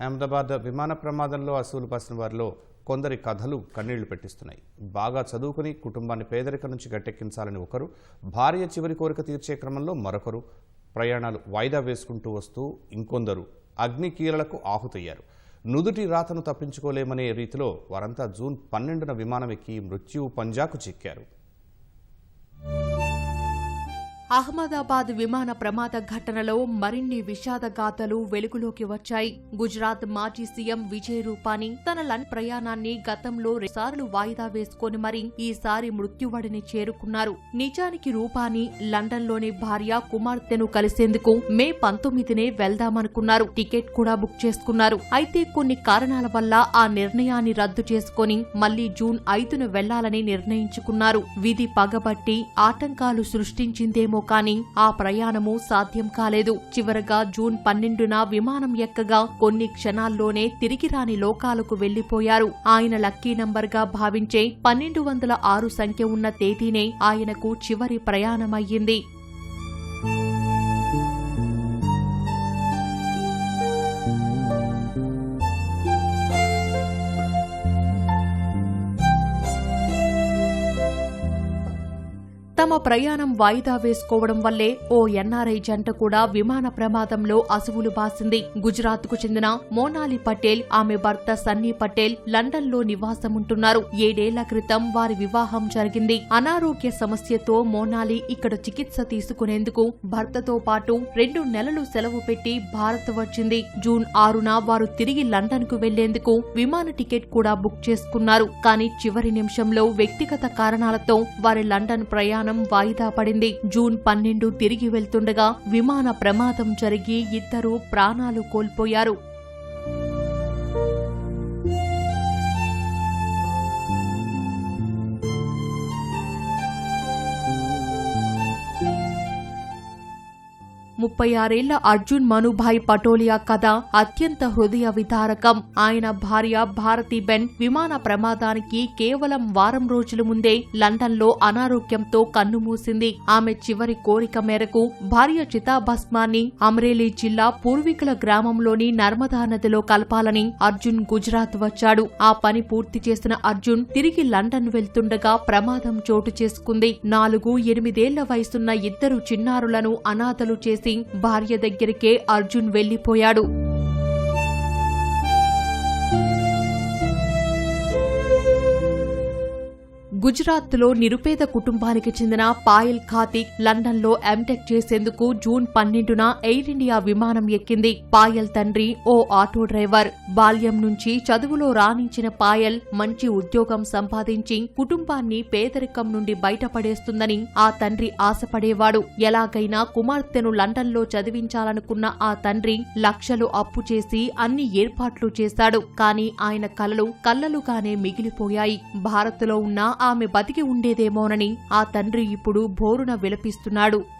అహ్మదాబాద్ విమాన ప్రమాదంలో అసూలు పాసిన వారిలో కొందరి కథలు కన్నీళ్ళు పెట్టిస్తున్నాయి. బాగా చదువుకుని కుటుంబాన్ని పేదరికం నుంచి గట్టెక్కించాలని ఒకరు భార్య చివరి కోరిక తీర్చే క్రమంలో మరొకరు ప్రయాణాలు వాయిదా వేసుకుంటూ వస్తూ ఇంకొందరు అగ్ని కీలలకు ఆహుతయ్యారు. నుదుటి రాతను తప్పించుకోలేమనే రీతిలో వారంతా జూన్ పన్నెండున విమానం ఎక్కి మృత్యువు పంజాకు చిక్కారు. అహ్మదాబాద్ విమాన ప్రమాద ఘటనలో మరిన్ని విషాద గాథలు వెలుగులోకి వచ్చాయి. గుజరాత్ మాజీ సీఎం విజయ్ రూపానీ తన లండ్ ప్రయాణాన్ని గతంలో రెండుసార్లు వాయిదా వేసుకొని మరి ఈసారి మృత్యువడిని చేరుకున్నారు. నిజానికి రూపానీ లండన్లోని భార్య కుమార్తెను కలిసేందుకు మే పంతొమ్మిదినే వెళ్దామనుకున్నారు. టికెట్ కూడా బుక్ చేసుకున్నారు. అయితే కొన్ని కారణాల వల్ల ఆ నిర్ణయాన్ని రద్దు చేసుకొని మళ్ళీ జూన్ ఐదున వెళ్ళాలని నిర్ణయించుకున్నారు. విధి పగబట్టి ఆటంకాలు సృష్టించిందేమో కానీ ఆ ప్రయాణము సాధ్యం కాలేదు. చివరగా జూన్ పన్నెండున విమానం ఎక్కగా కొన్ని క్షణాల్లోనే తిరిగి రాని లోకాలకు వెళ్ళిపోయారు ఆయన లక్కీ నంబర్గా భావించే పన్నెండు వందల ఆరు సంఖ్య ఉన్న తేదీనే ఆయనకు చివరి ప్రయాణమయ్యింది. తమ ప్రయాణం వాయిదా వేసుకోవడం వల్లే ఓ ఎన్ఆర్ఐ జంట కూడా విమాన ప్రమాదంలో అసువులు బాసింది. గుజరాత్కు చెందిన మోనాలి పటేల్ ఆమె భర్త సన్నీ పటేల్ లండన్లో నివాసముంటున్నారు. ఏడేళ్ళ క్రితం వారి వివాహం జరిగింది. అనారోగ్య సమస్యతో మోనాలి ఇక్కడ చికిత్స తీసుకునేందుకు భర్తతో పాటు రెండు నెలలు సెలవు పెట్టి భారత్ వచ్చింది. జూన్ ఆరున వారు తిరిగి లండన్కు వెళ్ళేందుకు విమాన టికెట్ కూడా బుక్ చేసుకున్నారు. కానీ చివరి నిమిషంలో వ్యక్తిగత కారణాలతో వారి లండన్ ప్రయాణం వాయిదా పడింది. జూన్ పన్నెండు తిరిగి వెళ్తుండగా విమాన ప్రమాదం జరిగి ఇద్దరు ప్రాణాలు కోల్పోయారు. ముప్పై ఆరేళ్ళ అర్జున్ మనుభాయ్ పటోలియా కథ అత్యంత హృదయ విదారకం. ఆయన భార్య భారతీబెన్ విమాన ప్రమాదానికి కేవలం వారం రోజుల ముందే లండన్లో అనారోగ్యంతో కన్నుమూసింది ఆమె చివరి కోరిక మేరకు భార్య చితాభస్మాన్ని అమ్రేలీ జిల్లా పూర్వీకుల గ్రామంలోని నర్మదా నదిలో కలపాలని అర్జున్ గుజరాత్ వచ్చాడు. ఆ పని పూర్తి చేసిన అర్జున్ తిరిగి లండన్ వెళ్తుండగా ప్రమాదం చోటు చేసుకుంది. నాలుగు ఎనిమిదేళ్ళ వయసున్న ఇద్దరు చిన్నారులను అనాథలు చేసి భార్య దగ్గరికే అర్జున్ వెళ్ళిపోయాడు గుజరాత్లో నిరుపేద కుటుంబానికి చెందిన పాయల్ ఖాతిక్ లండన్లో ఎంటెక్ చేసేందుకు జూన్ పన్నెండున ఎయిర్ ఇండియా విమానం ఎక్కింది. పాయల్ తండ్రి ఓ ఆటో డ్రైవర్. బాల్యం నుంచి చదువులో రాణించిన పాయల్ మంచి ఉద్యోగం సంపాదించి కుటుంబాన్ని పేదరికం నుండి బయటపడేస్తుందని ఆ తండ్రి ఆశపడేవాడు. ఎలాగైనా కుమార్తెను లండన్లో చదివించాలనుకున్న ఆ తండ్రి లక్షలు అప్పు చేసి అన్ని ఏర్పాట్లు చేశాడు. కానీ ఆయన కలలు కల్లలుగానే మిగిలిపోయాయి. భారత్లో ఉన్న ఆమె బతికి ఉండేదేమోనని ఆ తండ్రి ఇప్పుడు బోరున విలపిస్తున్నాడు.